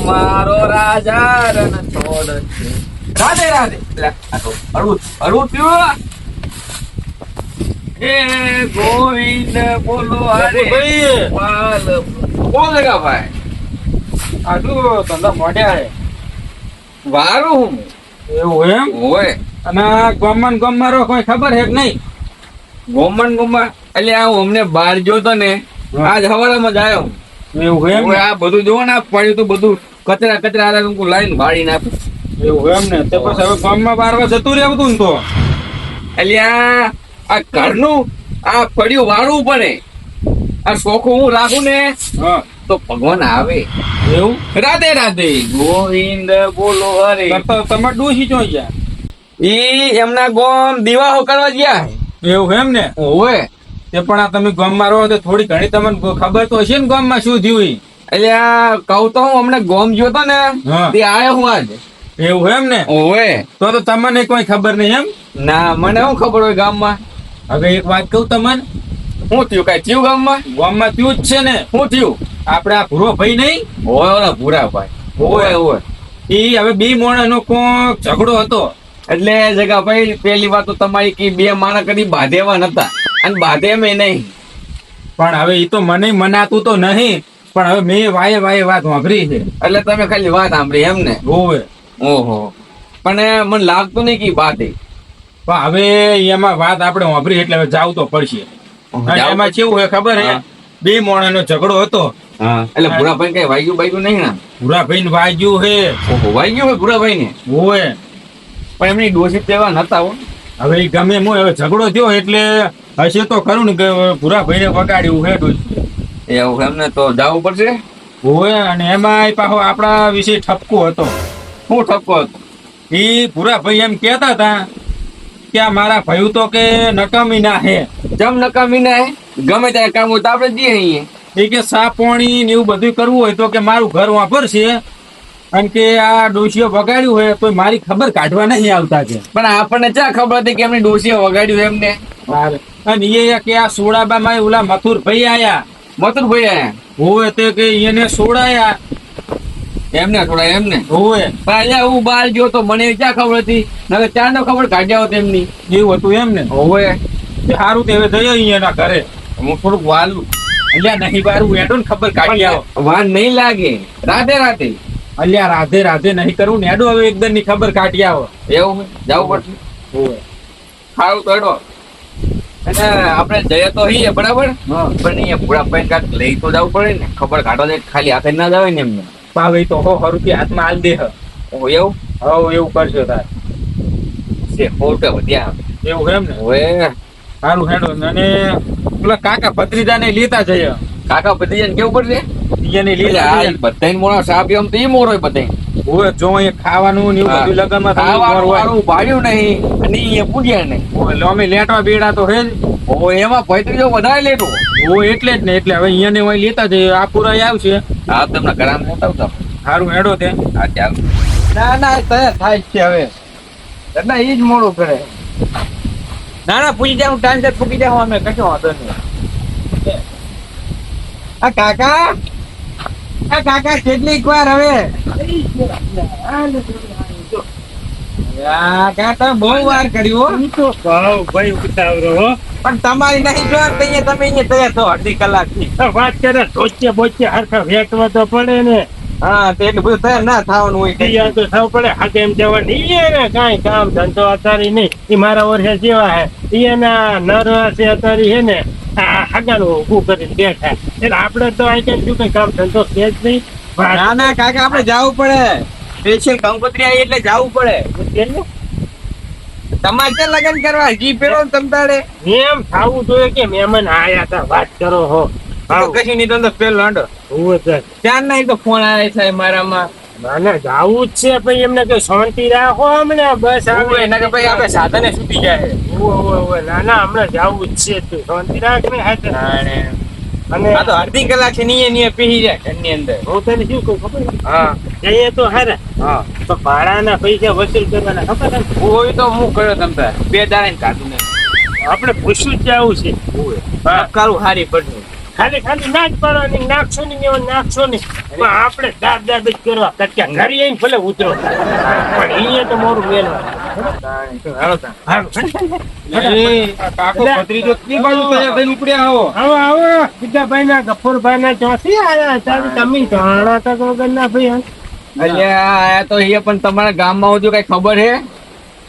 મારો રાજા છોડ છે રાધે. રાધે અડવું અડવું થયું એ ગોવિંદ બોલો હરે ભાઈ. કોણ લગા ભાઈ આટલું ધંધા મોઢ્યા હે વારું હું? એવું એમ? હોય. અને ગમન ગમારો કોઈ ખબર હે કે નહીં? ગોમન ગોમા એટલે આ અમને બહાર જોતો ને આજ હવાલામાં જ આવ્યો એવું એમ આ બધું જોવો ને પડ્યું તો બધું કચરા કચરા આ હું લાઈન ભાડી નાખું. એવું એમ ને? તો પછી હવે ગામમાં બારવા જતું રહેવું ને તો? એટલે આ આ ઘરનું આ પડ્યું વાળવું પડે આ શોખું હું રાખું ને? હા. તો ભગવાન આવે. એવું? રાધે રાધે. ગોવિંદ બોલો હરે. તમારે ડોસી ચો ગયા? ઈ એમના ગોમ દિવાહો કરવા ગયા. એવું એમ ને? ઓય તે પણ આ તમે ગામમાં રહો તો થોડી ઘણી તમને ખબર તો હશે ને ગામમાં શું થયું એટલે આ કહું તો હું હમણાં ગોમ જોતો ને. તે આયો હું આજ. એવું એમ ને? ઓવે. તો તો તમને કોઈ ખબર નહીં એમ? ના મને શું ખબર હોય ગામમાં? હવે એક વાત કહું તમને. શું થયું? કઈ થયું ગામમાં? ગામમાં થયું જ છે ને. શું થયું? આપણે આ ભૂરો ભાઈ નહીં? હોય ઓલા ભૂરા ભાઈ. હોય હોય એ હવે બે મોણાનો કોક ઝઘડો હતો. એટલે જગા ભાઈ પેલી વાત તો તમારી કે બે માણસ કદી બાંધેવા નતા. અને બાંધે મેં નહીં. પણ હવે એ તો મને મનાતું તો નહીં. પણ હવે મેં વાયે વાયે વાત વાપરી છે. એટલે તમે ખાલી વાત સાંભળી એમ ને? હોવે ઓહો. પણ મને લાગતું નહીં કે બાંધે. પણ હવે એમાં વાત આપણે વાપરી એટલે હવે જાવ તો પડશે. એમાં કેવું હોય ખબર હે? હા. બે મોણાનો ઝઘડો હતો. એટલે ભૂરાભાઈ કઈ વાગ્યું બાગ્યું નહીં ને? ભૂરાભાઈ ને વાગ્યું હે. વાગ્યું હોય ભૂરાભાઈ ને હોય. પણ એમની ડોસી તેવા નતા હો. હવે ગમે હોય હવે ઝઘડો થયો એટલે હશે તો ખરું ને કે ભૂરાભાઈ ભાઈને વગાડ્યું હે ડોસી એવું એમને તો જવું પડશે? હોય અને એમાં પાછો આપણા વિશે ઠપકો હતો. શું ઠપકો હતો? એ ભૂરાભાઈ એમ કહેતા હતા કે મારા ભાઈ તો કે નકામી ના હે? જમ નકામી ના હે? ગમે ત્યારે કામ હોય તો આપણે જઈએ અહીંયા. એ કે સાફ પાણી ને એવું બધું કરવું હોય તો કે મારું ઘર વાપરશે અને કે આ ડોશીઓ વગાડ્યું હોય તો મારી ખબર કાઢવા નહીં આવતા છે પણ આપણને ચા ખબર હતી કે એમની ડોસીઓ વગાડ્યું એમને? અને એ કે આ સોડાબામાં ઓલા મથુર ભાઈ આયા. મથુર ભાઈ આયા? હોય તે કે એને સોડાયા. એમને થોડા એમને. હોવે. પણ અહીંયા હું બહાર ગયો તો મને ક્યાં ખબર હતી? નકર ચાર નો ખબર કાઢ્યા હોત એમની એવું હતું એમ ને હોવે સારું તે હવે જઈએ અહીંયાના ઘરે. હું થોડુંક વાલું. અલ્યા નહીં બારું એડો ને ખબર કાઢી આવો. વાન નહીં લાગે. રાતે રાતે અલ્યા રાધે રાધે નહીં કરવું ને એડો હવે એકદમની ખબર કાઢી આવો. એવું જવું પડશે? હોવે. સારું તો એડો અને આપણે જઈએ તો હઈએ બરાબર? પણ અહીંયા પૂરા પૈન કાર્ડ લઈ તો જવું પડે ને. ખબર કાઢો ખાલી હાથે ના જવાય ને એમને. પાવે તો હો હો રૂપિયા હાથમાં આલ દે હો એવું? હવ એવું કરશો તાર. છે ફોટો વધ્યા એવું એમ ને? હવે સારું હેડો અને પેલા કાકા ભત્રીજાને લેતા જઈએ કાકા જણ કેવું પડશે? એને જઈએ બધાય મોણા સાપ એમ તો એ મોરો બધાય. હવે જો એ ખાવાનું ને બધું લગનમાં ખાવાનું ભાડ્યું નહીં અને એ પૂજ્યા નહીં. અમે લેટવા બેડા તો હે ઓહો એમાં પૈતરીઓ વધારે લેતો. ઓ એટલે જ ને એટલે હવે અહીંયા ને લેતા જઈએ. આ પૂરા આવશે. હા તમને ઘરામાં મોટા આવતા સારું હેડો તે હા ચાલ. ના ના તૈયાર થાય છે હવે. એટલે એ જ મોડું કરે. ના ના પૂછી જાવ ટાઈમ સર પૂકી જાવ અમે કશો વાંધો નહીં. આ કાકા? આ કાકા કેટલીક વાર હવે? આ કાકા બહુ વાર કર્યું હો. ભાઈ ઉતાવળો હો. પણ તમારી નહીં જો અહીંયા તમે અહીંયા તૈયાર અડધી કલાકથી. આ વાત કરે ટોચે બોચે હરખા વેચવા તો પડે ને. હા તે એટલું બધું તૈયાર ના થવાનું હોય કઈ. તૈયાર તો થવું પડે હાથે એમ જવા નહીં ને કાંઈ કામ ધંધો અતારી નહીં. એ મારા વર્ષે જેવા હે. ઈ એના નર છે અત્યારે હે ને હાગાનું ઊભું કરીને બેઠા. એટલે આપણે તો અહીં કઈ શું કઈ કામ ધંધો છે જ નહીં. ના ના કાકા આપણે જવું પડે. સ્પેશિયલ કંકોત્રી આવી એટલે જવું પડે. તમારે ક્યાં લગ્ન કરવા? જી પેલો તમતાડે એમ થવું જોઈએ કે મહેમાન આયા તા વાત કરો હો. કશી નહીં તો પેલ લાંડો હું ત્યાં નહીં તો ફોન આવે છે મારામાં. ના ના જાવું જ છે પછી એમને કે શાંતિ રાખો અમને બસ ઓવે, એના કે ભાઈ આપણે સાધને છૂટી જાય. ના ના હમણાં જાવું જ છે તું. શાંતિ રાખ ને હાથે. અને આ તો અડધી કલાક છે નીએ નીએ પીહી જાય ઘરની અંદર. હું તને શું કહું ખબર હા. જઈએ તો હારે. હા. તો ભાડાના પૈસા વસૂલ કરવાના ખબર? હોય તો હું કર્યો તમને બે દાડા કાઢું ને આપણે પૂછવું જ આવું છે. કારું હારી પડશે ખાલી ખાલી ના જ પાડવાની નાખશો નહીં એવા નાખશો નહીં. પણ આપણે દાદ દાદ જ કરવા કટકા ઘરે આવીને ભલે ઉતરો. પણ અહીંયા તો મોરું મેલવાનું ભાઈ તમારા ગામમાં હતું કઈ ખબર હે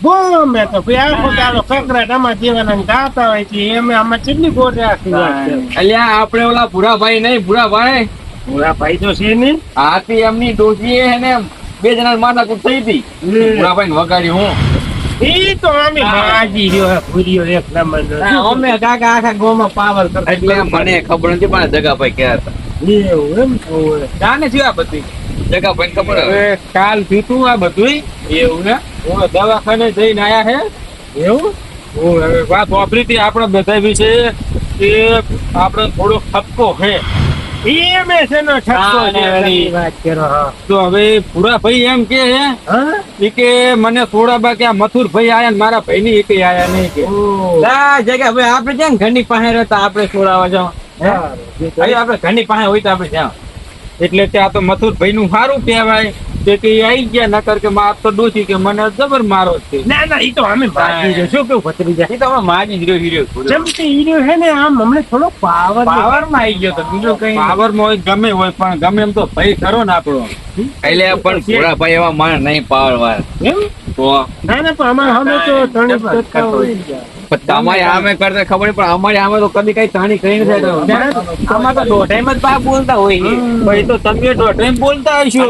ગમે તો ભાઈ આખો દાડો કકરાટ આમાં ગાતા હોય છે એમ આમાં કેટલી ગોટે આખી અલ્યા આપણે ઓલા ભૂરાભાઈ નહીં ભૂરાભાઈ? પૂરા ભાઈ તો છે ને હાથી એમની ડોસી હે ને બે જણા માથાકૂટ થઈ હતી. ભૂરાભાઈ વગાડી હું. ઈ તો આમે માજી રહ્યો હે એક નંબર અમે કાકા આખા ગામમાં પાવર કરતા એટલે મને ખબર નથી પણ જગાભાઈ ક્યાં હતા. એવું એમ જાને છે આ બધી જગાભાઈ ખબર હવે હવે કાલ પીતું આ બધું એવું ને? હું દવાખાને જઈને આયા હે. એવું? હું હવે વાત વાપરી હતી આપણે બધા વિશે. કે આપણે થોડો ખપકો હે. ઈ મેં નો છક્કો છે વાત કરો તો હવે પૂરા ભાઈ એમ કે છે કે મને થોડા કે આ મથુર ભાઈ આયા ને મારા ભાઈ ની એક આયા નહીં કે. જગ્યા ભાઈ આપણે ને ઘરની પાસે રહેતા આપણે છોડાવા જાવ આપણે ઘરની પાસે હોય તો આપણે ત્યાં એટલે ત્યાં તો મથુર ભાઈ નું સારું કહેવાય. તે કે આઈ ગયા નકર કે માર તો ડોસી કે મને જબર મારો છે. ના ના ઈ તો અમે માજી જો શું કેવું ભત્રીજા. એ તો અમે માજી જ રહ્યો હીરો જેમ કે હીરો હે ને આમ હમણે થોડો પાવર પાવરમાં આવી ગયો તો બીજો કઈ પાવરમાં હોય ગમે હોય પણ ગમે એમ તો ભાઈ ખરો ને આપણો. એટલે પણ ભૂરાભાઈ એવા માણ નહીં પાવર વાર એમ? તો ના ના પણ અમાર હવે તો ત્રણ કરતો હોય. તમારી આમે કરતા ખબર પણ અમારી આમે તો કદી કઈ તાણી કરી નથી આમાં તો દોઢાઈ જ બા બોલતા હોય ભાઈ તો તમે દોઢ એમ બોલતા હશો.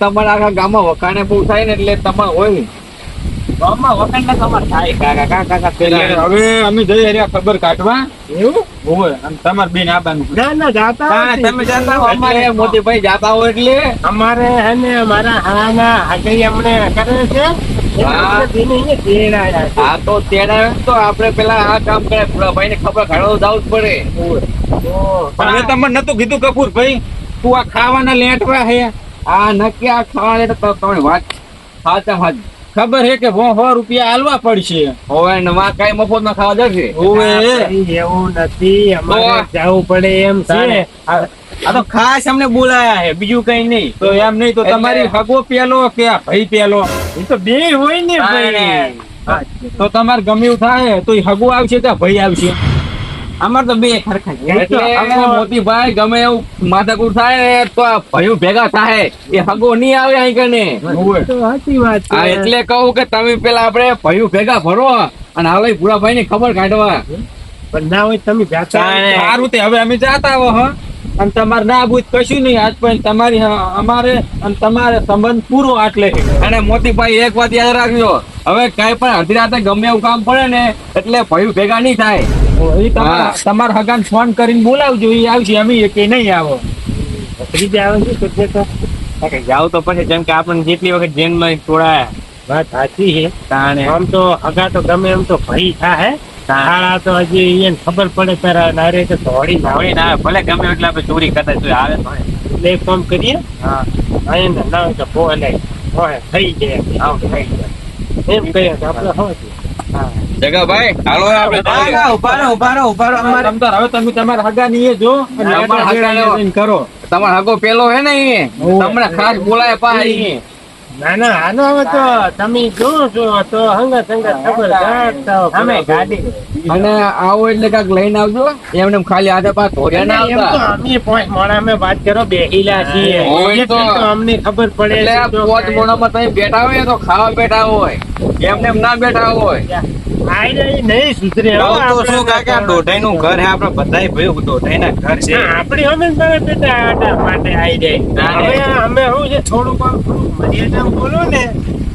તમારા આખા ગામમાં વખાણે બહુ થાય ને એટલે તમારે હોય. ગામમાં વખાણ તમારે થાય. કાકા કાકા હવે અમે જઈ રહ્યા ખબર કાઢવા. એવું? હોય અને તમારે બેન આબાનું ના ના જાતા તમે અમારે અમારે મોતીભાઈ જાતા હોય એટલે. અમારે હે ને મારા હાના હાજરી અમને કરે છે. હા. તો તેના તો આપણે પેલા આ કામ કરે. ભાઈ ને ખબર ઘણો જવું જ પડે. પણ મેં તમને નતું કીધું કપૂર ભાઈ તું આ ખાવાના લેટવા હે. આ નક્કી આ ખાવા લેટ તો તમે વાત સાચા વાત ખબર હે કે સો સો રૂપિયા આલવા પડશે. હવે નવા કઈ મફતમાં ખાવા જશે? એવું નથી. અમારે જવું પડે એમ છે. આ તો ખાસ અમને બોલાયા હે બીજું કઈ નહીં. તો એમ નહીં તો તમારી હગો પેલો કે આ ભાઈ પેલો? એ તો બે હોય ને ભાઈ. તો તમારે ગમે એવું થાય તો હગો આવશે કે ભાઈ આવશે? અમાર તો બે ખરખા છે. મોતીભાઈ ગમે એવું માથાકૂટ થાય ને તો ભાઈઓ ભેગા થાય. એ હગો નહીં આવે અહીં કને. સાચી વાત એટલે કહું કે તમે પેલા આપણે ભાઈઓ ભેગા ફરો અને હાલ ભૂરાભાઈ ની ખબર કાઢવા. પણ ના હોય તમે સારું તે હવે અમે જાતા આવો હ. અને તમારે ના બુજ કશું નહીં. આજ પણ તમારી અમારે અને તમારે સંબંધ પૂરો આટલે અને મોતીભાઈ એક વાત યાદ રાખજો. હવે કઈ પણ અડધી રાતે ગમે એવું કામ પડે ને એટલે ભયું ભેગા નહીં થાય. ઈ તમારા. હગાને ફોન કરીને બોલાવજો એ આવશે અમે કે નહીં આવો. ત્રીજે આવે છે જાવ તો પછી જેમ કે આપણને જેટલી વખત જેલમાં છોડાયા વાત સાચી છે. તાણે. આમ તો હગા તો ગમે એમ તો ભય થાય શાળા તો હજી એને ખબર પડે તારા નારે તો દોડી ના વળી ના ભલે ગમે એટલે આપણે ચોરી કરતા તો આવે તો એટલે એક કામ કરીએ? હા. અહીંયા ના હોય પો બોલે હોય થઈ જાય આવ થઈ જાય. એમ કહીએ તો આપણે હોય જગાભાઈ હાલો આપણે ના, ના. અમારે તમ હવે તમે તમારા હગાની ની જો તમારો હગો પેલો હે ને તમને ખાસ બોલાય પા ના ના આનો હવે તો તમે જો છો તો હંગત સંગા ખબર. અમે ગાડી અને આવો એટલે કાંઈક લઈને આવજો એમને ખાલી આધા પા ધોર્યા ના આવતા. અમે પોઈન્ટ મોણા અમે વાત કરો બેહીલા છીએ. હોય તો. અમને ખબર પડે એટલે આ છે તો પોચ તમે બેઠા હોય તો ખાવા બેઠા હોય. એમને ના બેઠા હોય. કાકા થોડુંક બોલો ને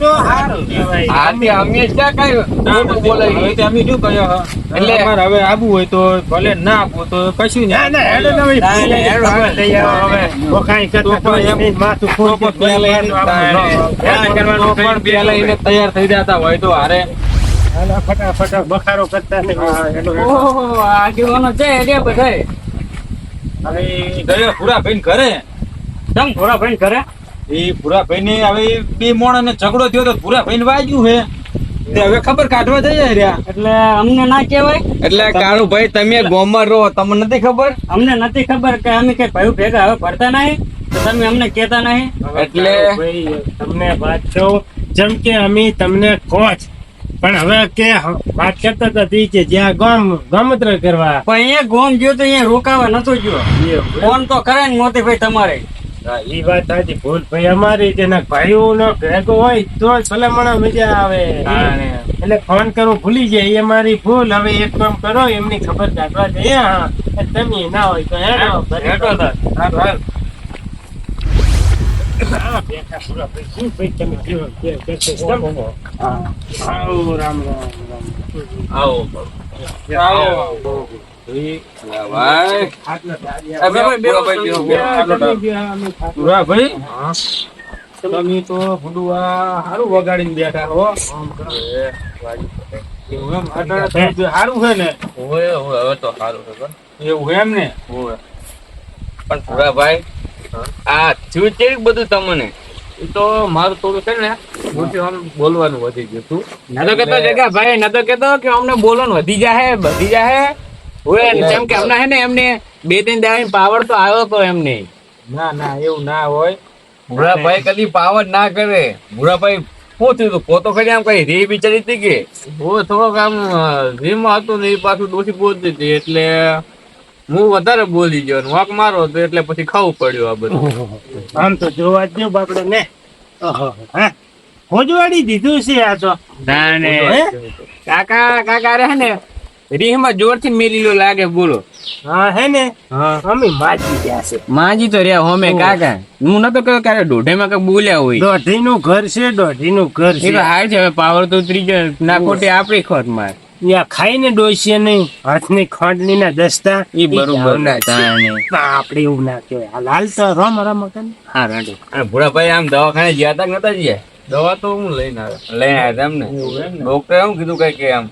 તો સારું કહેવાય આથી અમે ક્યાં કઈ બોલે તો અમે શું કહ્યો એટલે- તમારે હવે આબુ હોય તો ભલે ના આપવું તો કશું ના ના હેડો તમે. ના, ના, હેડો, લઈ આવો હવે. વખાણ કરતા તો એમ- માથું તો ફૂંકી પણ પહેલા એને આપણું પહેલા કરવાનું તો પણ પહેલા એને તૈયાર થઈ જતા હોય તો હારે. ફટાફટ બખારો કરતા. ઓહો આગેવાનો છે એટલે બધાય. હવે ગયો ભૂરાભાઈ ઘરે. તમ ભાઈ કરે એ ભૂરાભાઈ ને હવે બે મોણ અને ઝઘડો થયો તો ભૂરાભાઈ ને વાગ્યું હે. તે હવે ખબર કાઢવા જઈએ રહ્યા એટલે અમને ના કહેવાય. એટલે કાળુ ભાઈ તમે ગોમર રહો તમને નથી ખબર? અમને નથી ખબર કે અમે કઈ ભાઈ ભેગા હવે ભરતા નહીં તો તમે અમને કહેતા નહીં. એટલે તમને વાત છો જેમ કે અમે તમને કોચ પણ હવે કે વાત કરતા હતી તી કે જ્યાં ગામ ગામત્ર કરવા. પણ અહીંયા ગોમ ગયો તો અહીંયા રોકાવા નતો ગયો. ફોન તો કરે ને મોતીભાઈ તમારે. એ વાત સાચી. ભૂલ ભાઈ અમારી જેના ભાઈઓ નો ભેગો હોય તો જ ભલામણ મજા આવે. એટલે ફોન કરવું ભૂલી જાય એ મારી ભૂલ. હવે એક કામ કરો એમની ખબર કાઢવા જઈએ હા તમે ના હોય તો હેડો? આવો, રામ રામ રામ. આવો આવો. એવું એમ ને છે પણ. ભૂરાભાઈ આ થયું કેવી બધું તમને એ તો મારું થોડું છે ને બોલવાનું વધી ગયું તું ના તો કેતો ભાઈ ના તો કેતો કે અમને બોલવાનું વધી જાહે, વધી જાય હોય ને જેમ કે હમણાં હે ને એમને બે ત્રણ દાડા પાવર તો આવ્યો તો એમને. ના ના એવું ના હોય. ભુરાભાઈ કદી પાવર ના કરે. ભુરાભાઈ પોતે તો? પોતો ખરી આમ કઈ? રી બિચારી હતી કે? હું થોડોક આમ જીમ હતો ને એ પાછું દોષી બોલતી હતી એટલે હું વધારે બોલી ગયો વાંક મારો તો એટલે પછી ખાવું પડ્યું આ બધું. આમ તો જોવા જ બાપડે ને હોજવાડી દીધું છે આ તો. ના ને. કાકા કાકા રહે ને રીહમાં જોરથી મેલીલો લાગે બોલો. હા હે ને? અમે માજી ગયા છે. માજી તો રહ્યા હોમે કાકા. હું નતો કયો ક્યારે દોઢેમાં કઈ બોલ્યા હોય. દોઢી નું ઘર છે દોઢી નું ઘર છે તો હાય છે હવે પાવર તો ઉતરી ગયો. ના ખોટી આપણી ખોટ માર. યા ખાઈને ડોસીએ નહીં. હાથની ખોંડની ના દસ્તા. એ બરોબર ના. આપણે એવું ના કહેવાય. હાલ હાલ તો રમ રમ કન હા રાડો અને ભૂરાભાઈ આમ દવાખાને ગયા તા નતા ગયા? દવા તો હું લઈને આવ્યો. લઈને આવ્યા તા એમને? ડોક્ટરે શું કીધું કઈ કે આમ?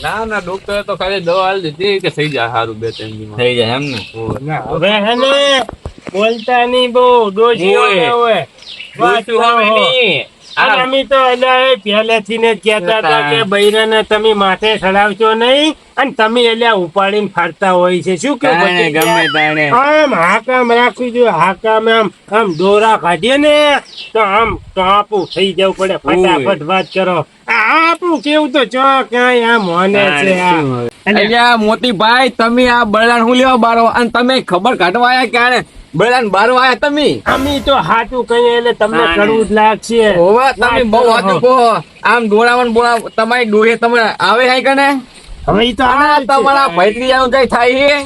ના ના ડોક્ટર તો ખાલી દવા હાલ દીધી કે થઈ જાય સારું બે ત્રણ દિવસ. થઈ જાય એમ ને? હવે હે ને બોલતા નહીં બહુ ઓય. હોય. વાત ડોશી અમે તો એટલે પહેલેથી ને કહેતા હતા કે બૈરાને તમે માથે ચડાવશો નહીં અને તમે એટલે ઉપાડીને ફરતા હોય છે. શું કે ગમે તાણે. આમ હાકામ રાખવી જોઈએ હાકામ આમ આમ દોરા કાઢીએ ને તો આમ કાપું. થઈ જવું પડે. ફટાફટ વાત કરો. આ આપણું કેવું તો ચો ક્યાંય આમ હોને છે આ. અલ્યા મોતીભાઈ તમે આ બળદાન હું લેવા બારો? અને તમે ખબર કાઢવા આયા ક્યારે? બળદાન બારો આયા તમે? અમે તો હાચું કહીએ એટલે તમને કડવું જ લાગશે. હોવા તમે બહુ હાચું કહો. આમ દોડાવન બોલા તમારી ડોહે તમને આવે હે કને? હવે ઈ તો આ તમારા ભૈત્રીજાનું કઈ થાય છે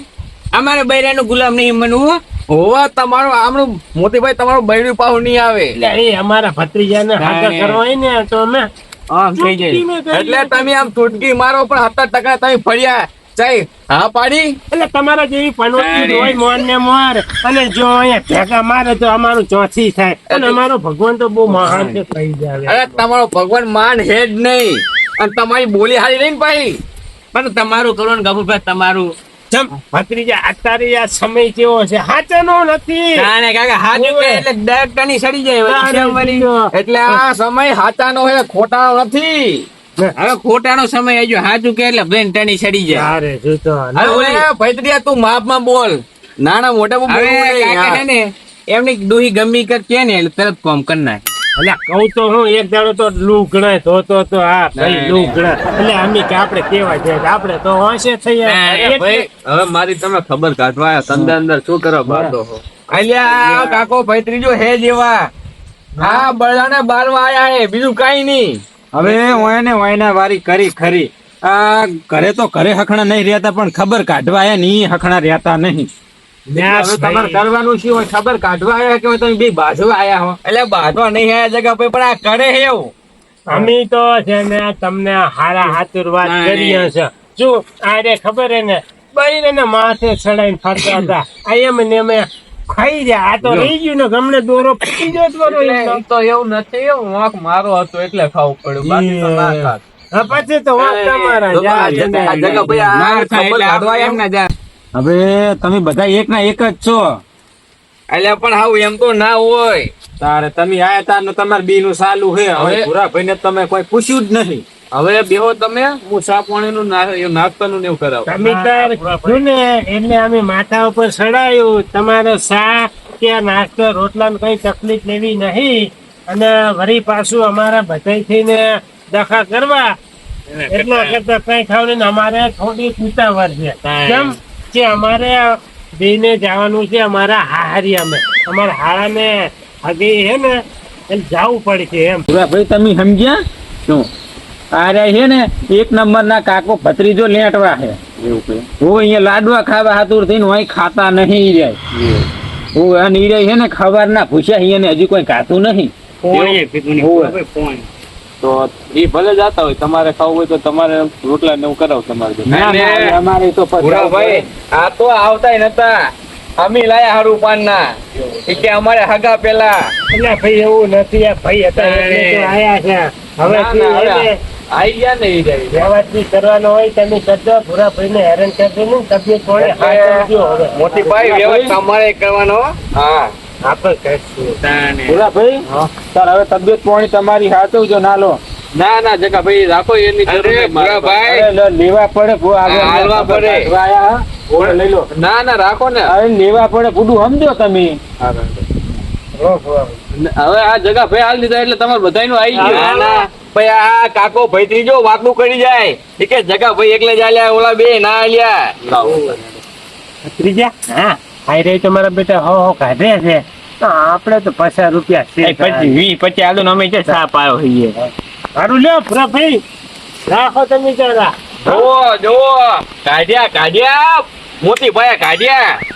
અમારે બૈરાનું ગુલામ નહીં મનવું હોવા તમારું આમનું મોતીભાઈ તમારું બૈરું પાહુ નહીં આવે. એટલે એ અમારા ભત્રીજાને હાજર. કરવા હોય ને તો અમે આમ થઈ જાય એટલે તમે આમ ચૂટકી મારો પણ સત્તર ટકા તમે ફર્યા. ચાઈ હા પાડી? એટલે તમારા જેવી પનોતી હોય મોર ને મોર. અને જો અહીંયા ભેગા મારે તો અમારું ચોથી થાય. અને અમારો ભગવાન તો બહુ મહાન છે કહી જાય અરે તમારો ભગવાન માન હે જ નહીં. અને તમારી બોલી હારી નહીં ભાઈ પણ તમારું કરો ને ગભુભાઈ તમારું. જમ ભત્રીજા અત્યારે આ સમય કેવો છે? હાચનો નથી. તાણે કાકા. ઉકે એટલે ડાયરેક્ટ ટની સડી જાય. એટલે આ સમય હાચાનો હે ખોટાનો નથી. હવે ખોટાનો સમય આવી હાજુ કે એટલે બેન ટની સડી જાય. અરે જોતો હવે ભૈતરિયા તું માપમાં બોલ. નાના મોટા બહુ કાકા ને એમની ડોહી ગમી કર કે ને એટલે તરત કોમ કર નાખે. એટલે કહું તો હું એક દાડો તો લૂ ગણાય તો તો તો હા ભાઈ લૂ ગણાય એટલે અમે કે આપણે કેવા છે આપણે તો હોશે થઈ ભાઈ, હવે મારી તમે ખબર કાઢવા આયા અંદર અંદર શું કરો બાતો અલ્યા કાકો ભૈત્રીજો હે જેવા. હા બળાને બારવા આયા હે બીજું કઈ નહીં. હવે ઓયને ઓયના વારી કરી ખરી આ ઘરે તો ઘરે હખણા નહીં રહેતા પણ ખબર કાઢવા આયા નહીં ઈ હખણા રહેતા નહીં. તમારે કરવાનું શું હોય? ખબર કાઢવા આયા કે તમે બે બાજવા આયા હો એટલે બાજવા નહીં આયા જગા પર પણ આ કરે હે એવું. અમે તો છે ને તમને હારા વાત ના, છે શું આરે ખબર હે ને બૈરે ને માથે ચડાઈને ફરતા હતા. આ એમ ને એમ ખાઈ રહ્યા આ તો રહી ગયું ને ગમને દોરો ફૂટી ગયો તો. તો એવું નથી એવું વાંક મારો હતો એટલે ખાવું પડ્યું. બાકી તો ના ખાત પછી તો વાત તમારા હવે તમે બધા એક ના એક જ છો. એટલે પણ હાવ એમ તો ના હોય. તારે તમે આયા તાર ને તમારે બી નું સાલું છે હવે પૂરા ભાઈ ને તમે કોઈ પૂછ્યું જ નહીં. હવે બેહો તમે હું ચા પાણીનું ના- નાસ્તાનું ને એવું કરાવું. તમે તાર ને એટલે અમે માથા ઉપર ચડાયું તમારે શા કે નાસ્તો રોટલા કઈ તકલીફ લેવી નહીં. અને વરી પાછું અમારા બધાય થઈને દખા કરવા. એટલા કરતા કઈ ખાવ ને અમારે થોડી ઉતાવળ છે. કેમ કે અમારે બેને જવાનું છે અમારા હાહરિયામાં. અમારા હાળાને હગી હે ને એટલે જવું પડશે એમ. ભૂરાભાઈ તમે સમજ્યા? શું? આરે છે ને એક નંબર ના કાકો ભત્રીજો લેટવા છે હું અહીંયા લાડવા ખાવા હાતુર થઈને હું ખાતા નહીં ઈ રહ્યા હું અને ઈ છે ને ખબર ના પૂછ્યા અહીંયા હજી કોઈ ખાતું નહીં. તો એ ભલે જાતા હોય તમારે ખાવું હોય તો તમારે રોટલા ને એવું કરાવ તમારે અમારે તો ભાઈ આ તો આવતાય નતા. અમે લાયા હારું પાન ના કે અમારે હગા પેલા. ભાઈ એવું નથી. આ ભાઈ હતા આયા છે. હવે ના, ના, હવે હવે આઈ ગયા ને ઈ જાય. વ્યવસ્થિત કરવાનો હોય તમે કરજો ભૂરા ભાઈ હેરાન કરજો ને તબિયત થોડી હવે. મોટી ભાઈ કરવાનો? હા. આપણે હવે તબિયત પાણી તમારી હાચવજો ના લો. ના ના જગા ભાઈ રાખો એની જરૂર નહીં લે- લેવા પડે હાલવા પડે. લઈ લો. ના ના રાખો ને. અરે લેવા પડે પૂડું સમજો તમે. હવે આ જગા ભાઈ હાલ દીધા એટલે તમારે આઈ ના ગયું ના. ભાઈ આ કાકો ભાઈ ત્રીજો વાતનું કરી જાય. એ કે જગા ભાઈ એકલે જાય ઓલા બે ના આલ્યા. ત્રીજા? હા. હાઈ રે તમારા બેટા હો હો કાઢે છે. તો આપણે તો પચાસ રૂપિયા છે. પછી વી પછી આલુ ને અમે સાપ આવ્યો હોઈએ. સારું લ્યો પૂરા ભાઈ. રાખો તમે જરા. જોવો જોવો કાઢ્યા કાઢ્યા. મોટી ભાઈ કાઢ્યા.